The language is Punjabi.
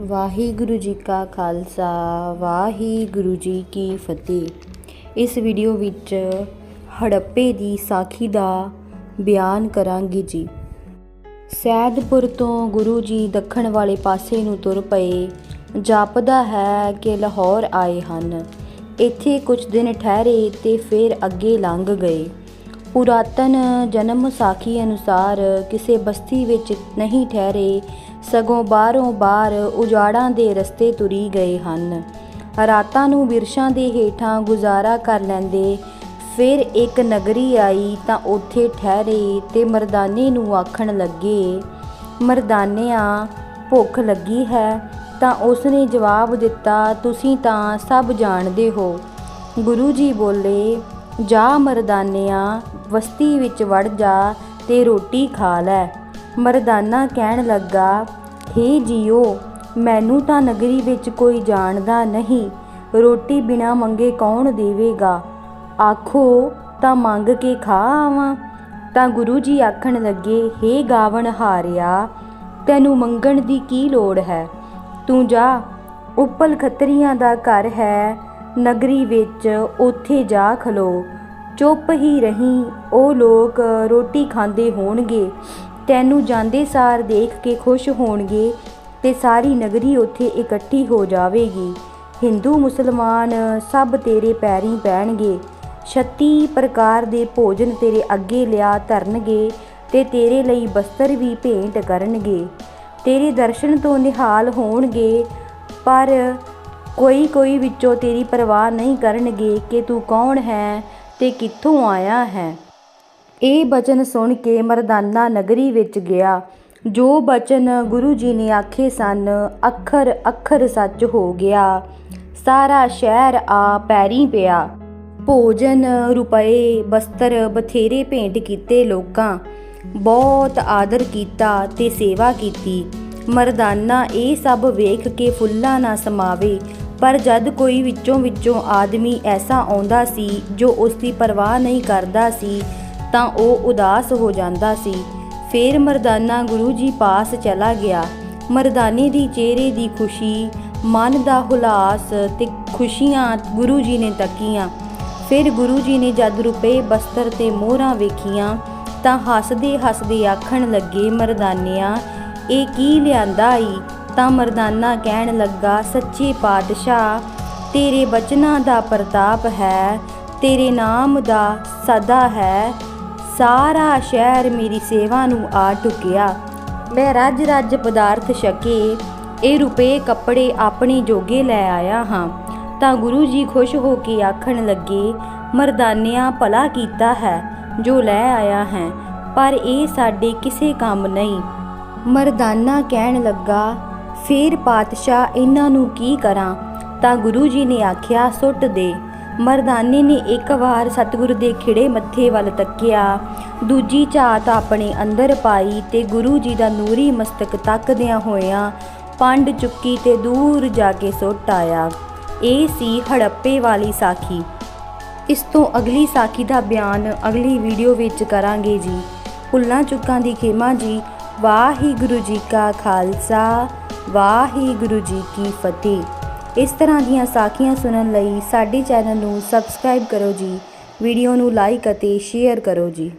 ਵਾਹਿਗੁਰੂ ਜੀ ਕਾ ਖਾਲਸਾ, ਵਾਹਿਗੁਰੂ ਜੀ ਕੀ ਫਤਿਹ। ਇਸ ਵੀਡੀਓ ਵਿੱਚ ਹੜੱਪੇ ਦੀ ਸਾਖੀ ਦਾ ਬਿਆਨ ਕਰਾਂਗੀ ਜੀ। ਸੈਦਪੁਰ ਤੋਂ ਗੁਰੂ ਜੀ ਦੱਖਣ ਵਾਲੇ ਪਾਸੇ ਨੂੰ ਤੁਰ ਪਏ, ਜਾਪਦਾ ਹੈ ਕਿ ਲਾਹੌਰ ਆਏ ਹਨ। ਇੱਥੇ ਕੁਝ ਦਿਨ ਠਹਿਰੇ ਤੇ ਫਿਰ ਅੱਗੇ ਲੰਘ ਗਏ। ਪੁਰਾਤਨ ਜਨਮ ਸਾਖੀ ਅਨੁਸਾਰ ਕਿਸੇ ਬਸਤੀ ਵਿੱਚ ਨਹੀਂ ਠਹਿਰੇ ਸਗੋਂ ਬਾਹਰੋਂ ਬਾਹਰ ਉਜਾੜਾਂ ਦੇ ਰਸਤੇ ਤੁਰੀ ਗਏ ਹਨ। ਰਾਤਾਂ ਨੂੰ ਬਿਰਸ਼ਾਂ ਦੇ ਹੇਠਾਂ ਗੁਜ਼ਾਰਾ ਕਰ ਲੈਂਦੇ, ਫਿਰ ਇੱਕ ਨਗਰੀ ਆਈ ਤਾਂ ਉੱਥੇ ਠਹਿਰੇ ਤੇ ਮਰਦਾਨੇ ਨੂੰ ਆਖਣ ਲੱਗੇ, ਮਰਦਾਨਿਆਂ, ਭੁੱਖ ਲੱਗੀ ਹੈ? ਤਾਂ ਉਸਨੇ ਜਵਾਬ ਦਿੱਤਾ, ਤੁਸੀਂ ਤਾਂ ਸਭ ਜਾਣਦੇ ਹੋ। ਗੁਰੂ ਜੀ ਬੋਲੇ, ਜਾ ਮਰਦਾਨਿਆਂ, ਬਸਤੀ ਵਿੱਚ ਵੜ ਜਾ ਤੇ ਰੋਟੀ ਖਾ ਲੈ। ਮਰਦਾਨਾ ਕਹਿਣ ਲੱਗਾ, ਹੇ ਜੀਓ, ਮੈਨੂੰ ਤਾਂ ਨਗਰੀ ਵਿੱਚ ਕੋਈ ਜਾਣਦਾ ਨਹੀਂ, ਰੋਟੀ ਬਿਨਾ ਮੰਗੇ ਕੌਣ ਦੇਵੇਗਾ? ਆਖੋ, ਤਾਂ ਮੰਗ ਕੇ ਖਾ ਆਵਾਂ। ਤਾਂ ਗੁਰੂ ਜੀ ਆਖਣ ਲੱਗੇ, ਹੇ ਗਾਵਣ ਹਾਰਿਆ, ਤੈਨੂੰ ਮੰਗਣ ਦੀ ਕੀ ਲੋੜ ਹੈ? ਤੂੰ ਜਾ, ਉੱਪਲ ਖੱਤਰੀਆਂ ਦਾ ਘਰ ਹੈ, ਨਗਰੀ ਵਿੱਚ ਉੱਥੇ ਜਾ ਖਲੋ। ਚੁੱਪ ਹੀ ਰਹੀਂ, ਉਹ ਲੋਕ ਰੋਟੀ ਖਾਂਦੇ ਹੋਣਗੇ। ਤੈਨੂੰ ਜਾਂਦੇ ਸਾਰ ਦੇਖ ਕੇ ਖੁਸ਼ ਹੋਣਗੇ ਤੇ ਸਾਰੀ ਨਗਰੀ ਉੱਥੇ ਇਕੱਠੀ ਹੋ ਜਾਵੇਗੀ। ਹਿੰਦੂ, ਮੁਸਲਮਾਨ ਸਭ ਤੇਰੇ ਪੈਰੀਂ ਪੈਣਗੇ। 36 ਪ੍ਰਕਾਰ ਦੇ ਭੋਜਨ ਤੇਰੇ ਅੱਗੇ ਲਿਆ ਧਰਨਗੇ ਤੇ ਤੇਰੇ ਲਈ ਬਸਤਰ ਵੀ ਭੇਂਟ ਕਰਨਗੇ। ਤੇਰੇ ਦਰਸ਼ਨ ਤੋਂ ਨਿਹਾਲ ਹੋਣਗੇ, ਪਰ ਕੋਈ ਕੋਈ ਵਿੱਚੋਂ ਤੇਰੀ ਪਰਵਾਹ ਨਹੀਂ ਕਰਨਗੇ ਕਿ ਤੂੰ ਕੌਣ ਹੈ ਤੇ ਕਿੱਥੋਂ ਆਇਆ ਹੈ। ਇਹ ਬਚਨ ਸੁਣ ਕੇ ਮਰਦਾਨਾ ਨਗਰੀ ਵਿੱਚ ਗਿਆ। ਜੋ ਬਚਨ ਗੁਰੂ ਜੀ ਨੇ ਆਖੇ ਸਨ, ਅੱਖਰ ਅੱਖਰ ਸੱਚ ਹੋ ਗਿਆ। ਸਾਰਾ ਸ਼ਹਿਰ ਆ ਪੈਰੀ ਪਿਆ। ਭੋਜਨ ਰੁਪਏ, ਬਸਤਰ ਬਥੇਰੇ ਭੇਂਟ ਕੀਤੇ ਲੋਕਾਂ। ਬਹੁਤ ਆਦਰ ਕੀਤਾ ਤੇ ਸੇਵਾ ਕੀਤੀ। ਮਰਦਾਨਾ ਇਹ ਸਭ ਵੇਖ ਕੇ ਫੁੱਲਾਂ ਨਾ ਸਮਾਵੇ। ਪਰ ਜਦ ਕੋਈ ਵਿੱਚੋਂ ਵਿੱਚੋਂ ਆਦਮੀ ਐਸਾ ਆਉਂਦਾ ਸੀ, ਜੋ ਉਸ ਦੀ ਪਰਵਾਹ ਨਹੀਂ ਕਰਦਾ ਸੀ ਤਾਂ ਉਹ ਉਦਾਸ ਹੋ ਜਾਂਦਾ ਸੀ। ਫੇਰ ਮਰਦਾਨਾ ਗੁਰੂ ਜੀ ਪਾਸ ਚਲਾ ਗਿਆ। ਮਰਦਾਨੇ ਦੀ ਚਿਹਰੇ ਦੀ ਖੁਸ਼ੀ, ਮਨ ਦਾ ਹੁਲਾਸ ਤੇ ਖੁਸ਼ੀਆਂ ਗੁਰੂ ਜੀ ਨੇ ਤੱਕੀਆਂ। ਫਿਰ ਗੁਰੂ ਜੀ ਨੇ ਜਦ ਰੁਪਏ, ਬਸਤਰ ਤੇ ਮੋਹਰਾਂ ਵੇਖੀਆਂ, ਤਾਂ ਹੱਸਦੇ ਹੱਸਦੇ ਆਖਣ ਲੱਗੇ ਮਰਦਾਨਿਆਂ, ਇਹ ਕੀ ਲਿਆਂਦਾ ਈ? ਤਾਂ ਮਰਦਾਨਾ ਕਹਿਣ ਲੱਗਾ, ਸੱਚੇ ਪਾਤਸ਼ਾਹ, ਤੇਰੇ ਬਚਨਾਂ ਦਾ ਪ੍ਰਤਾਪ ਹੈ, ਤੇਰੇ ਨਾਮ ਦਾ ਸਦਾ ਹੈ ਸਾਰਾ ਸ਼ਹਿਰ ਮੇਰੀ ਸੇਵਾ ਨੂੰ ਆ ਟੁਕਿਆ ਮੈਂ ਰੱਜ ਰੱਜ ਪਦਾਰਥ ਛਕੇ, ਇਹ ਰੁਪਏ ਕੱਪੜੇ ਆਪਣੇ ਜੋਗੇ ਲੈ ਆਇਆ ਹਾਂ। ਤਾਂ ਗੁਰੂ ਜੀ ਖੁਸ਼ ਹੋ ਕੇ ਆਖਣ ਲੱਗੇ, ਮਰਦਾਨਿਆਂ ਭਲਾ ਕੀਤਾ ਹੈ ਜੋ ਲੈ ਆਇਆ ਹੈ, ਪਰ ਇਹ ਸਾਡੇ ਕਿਸੇ ਕੰਮ ਨਹੀਂ। ਮਰਦਾਨਾ ਕਹਿਣ ਲੱਗਾ, ਫੇਰ ਪਾਤਸ਼ਾਹ ਇਹਨਾਂ ਨੂੰ ਕੀ ਕਰਾਂ? ਤਾਂ ਗੁਰੂ ਜੀ ਨੇ ਆਖਿਆ, ਸੁੱਟ ਦੇ। ਮਰਦਾਨੇ ਨੇ ਇੱਕ ਵਾਰ ਸਤਿਗੁਰੂ ਦੇ ਖਿੜੇ ਮੱਥੇ ਵੱਲ ਤੱਕਿਆ। ਦੂਜੀ ਝਾਤ ਆਪਣੇ ਅੰਦਰ ਪਾਈ ਤੇ ਗੁਰੂ ਜੀ ਦਾ ਨੂਰੀ ਮਸਤਕ ਤੱਕਦਿਆਂ ਹੋਇਆਂ ਪੰਡ ਚੁੱਕੀ ਤੇ ਦੂਰ ਜਾ ਕੇ ਸੁੱਟ ਆਇਆ। ਇਹ ਸੀ ਹੜੱਪੇ ਵਾਲੀ ਸਾਖੀ। ਇਸ ਤੋਂ ਅਗਲੀ ਸਾਖੀ ਦਾ ਬਿਆਨ ਅਗਲੀ ਵੀਡੀਓ ਵਿੱਚ ਕਰਾਂਗੇ ਜੀ। ਭੁੱਲਾਂ ਚੁੱਕਾਂ ਦੀ ਖੇਮਾ ਜੀ, ਵਾਹਿਗੁਰੂ ਜੀ ਕਾ ਖਾਲਸਾ, ਵਾਹਿਗੁਰੂ ਜੀ ਕੀ ਫਤਿਹ। ਇਸ ਤਰ੍ਹਾਂ ਦੀਆਂ ਸਾਖੀਆਂ ਸੁਣਨ ਲਈ ਸਾਡੇ ਚੈਨਲ ਨੂੰ ਸਬਸਕ੍ਰਾਈਬ ਕਰੋ ਜੀ। ਵੀਡੀਓ ਨੂੰ ਲਾਈਕ ਅਤੇ ਸ਼ੇਅਰ ਕਰੋ ਜੀ।